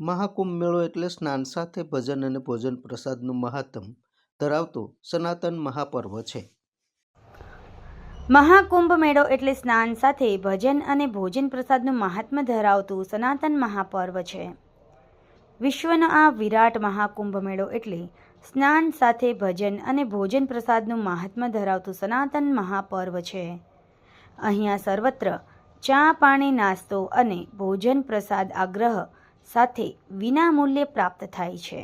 મહાકુંભ મેળો એટલે સ્નાન સાથે ભજન અને ભોજન પ્રસાદનું મહાત્મ ધરાવતો સનાતન મહાપર્વ છે. મહાકુંભ મેળો એટલે સ્નાન સાથે ભજન અને ભોજન પ્રસાદનું મહાત્મ્ય ધરાવતું સનાતન મહાપર્વ છે. વિશ્વનો આ વિરાટ મહાકુંભ મેળો એટલે સ્નાન સાથે ભજન અને ભોજન પ્રસાદનું મહાત્મ્ય ધરાવતું સનાતન મહાપર્વ છે. અહીંયા સર્વત્ર ચા પાણી નાસ્તો અને ભોજન પ્રસાદ આગ્રહ સાથે વિનામૂલ્યે પ્રાપ્ત થાય છે.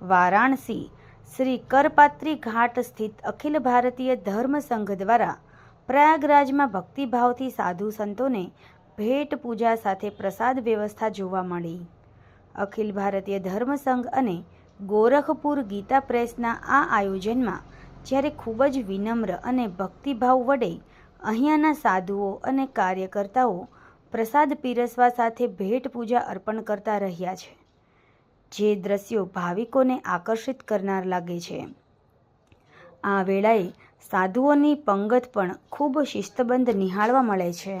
વારાણસી શ્રી કરપાત્રી ઘાટ સ્થિત અખિલ ભારતીય ધર્મ સંઘ દ્વારા પ્રયાગરાજમાં ભક્તિભાવથી સાધુ સંતોને ભેટ પૂજા સાથે પ્રસાદ વ્યવસ્થા જોવા મળી. અખિલ ભારતીય ધર્મ સંઘ અને ગોરખપુર ગીતા પ્રેસના આ આયોજનમાં જ્યારે ખૂબ જ વિનમ્ર અને ભક્તિભાવ વડે અહીંયાના સાધુઓ અને કાર્યકર્તાઓ પ્રસાદ પીરસવા સાથે ભેટ પૂજા અર્પણ કરતા રહ્યા છે. જે દ્રશ્યો ભાવિકોને આકર્ષિત કરનાર લાગે છે. આ વેળાએ સાધુઓની પંગત પણ ખૂબ શિસ્તબંધ નિહાળવા મળે છે.